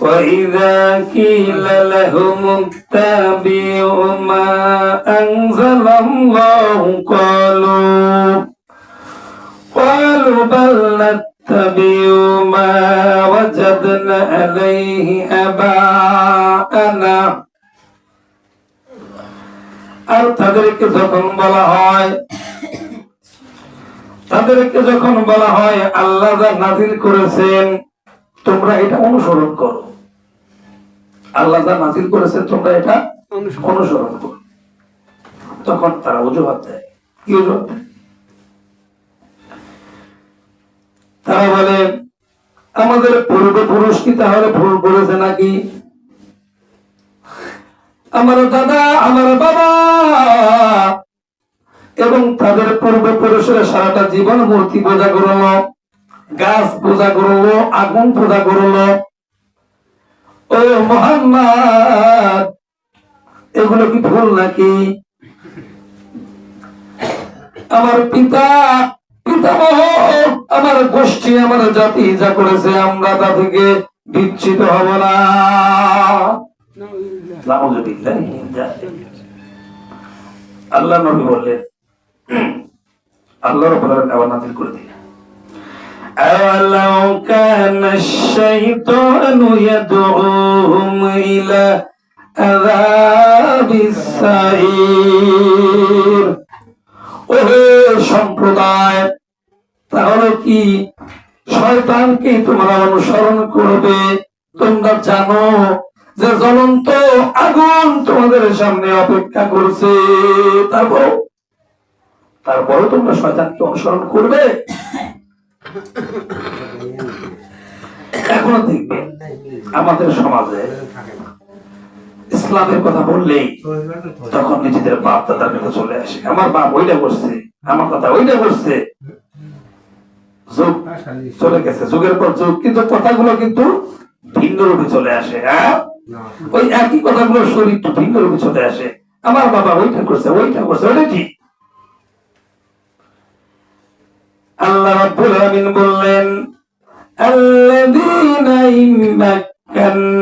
وإذا قيل لهم اتبعوا ما أنزل الله قالوا قالوا بل نتبع ما وجدنا عليه آباءنا আর তাদেরকে যখন বলা হয় তাদেরকে যখন বলা হয় আল্লাহ যা নাজিল করেছেন তোমরা এটা অনুসরণ করো। আল্লাহ যা নাজিল করেছেন তোমরা এটা অনুসরণ করো। তখন তারা অজুহাত দেয়। কি অজুহাত দেয়? তারা বলে আমাদের পূর্বপুরুষ কি তাহলে ভুল করেছে নাকি? আমার দাদা আমার বাবা এবং তাদের পূর্বপুরুষেরা সারাটা জীবন মূর্তি পূজা করল। গাছ পূজা করল, আগুন পূজা করল। ও মোহাম্মদ, এগুলো কি ভুল নাকি? আমার পিতা পিতামহ আমার গোষ্ঠী, আমার জাতি যা করেছে, আমরা তা থেকে বিচ্ছিত হব না। আল্লাহ নবী বললেন আল্লাহর আবার করে দিলেন। أولو كان الشيطان يدعوهم إلى عذاب السعير ওহে সম্প্রদায় তাহলে কি শয়তানকে তোমরা অনুসরণ করবে তোমরা জানো যে জ্বলন্ত আগুন তোমাদের সামনে অপেক্ষা করছে তারপর তারপরে তোমরা শয়তানকে অনুসরণ করবে এখনও দেখবেন আমাদের সমাজে ইসলামের কথা বললেই তখন নিজেদের বাপ দাদার কথা চলে আসে। আমার বাপ ওইটা করছে, আমার কথা ওইটা করছে। যুগ চলে গেছে, যুগের পর যুগ, কিন্তু কথাগুলো কিন্তু ভিন্ন রূপে চলে আসে হ্যাঁ? ওই একই কথাগুলো শরীর ভিন্ন রূপে চলে আসে। আমার বাবা ওইটা করছে ওইটা করছে, ওইটা ঠিক। আল্লাহ রাব্বুল আমিন বললেন, আল্লাযীনা ইম্মাক্কানাহুম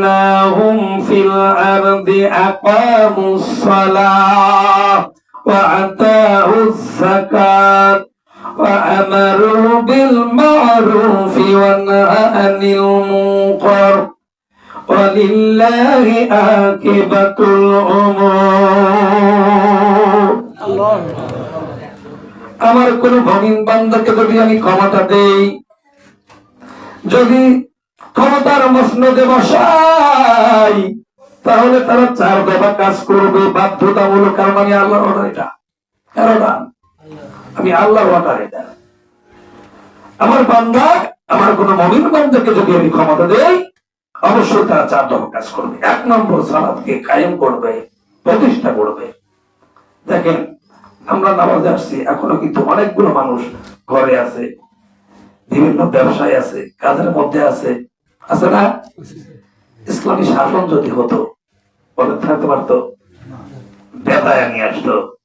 ফিল আরদি আকামুস সালাহ ওয়া আতাউস যাকাত ওয়া আমারু বিল মা'রুফি ওয়া নাহা আনিল মুনকার আমার কোন ভগিন বান্দাকে যদি আমি ক্ষমতা দেই, যদি ক্ষমতার মসনদে বসাই, তাহলে তারা চার দেবা কাজ করবে, বাধ্যতামূলক, কারণ আমি আল্লাহর অর্ডার এটা। আমি আল্লাহর অর্ডার এটা। আমার বান্দা, আমার কোন মমিন বান্দাকে যদি আমি ক্ষমতা দেই, অবশ্যই তারা চার দফা কাজ করবে। এক নম্বর সালাদকে কায়েম করবে, প্রতিষ্ঠা করবে। দেখেন আমরা নামাজে আসছি, এখনও কিন্তু অনেকগুলো মানুষ ঘরে আছে, বিভিন্ন ব্যবসায় আছে, কাজের মধ্যে আছে। আছে না? ইসলামী শাসন যদি হতো বলে থাকতে পারতো। বেতায় নিয়ে আসতো।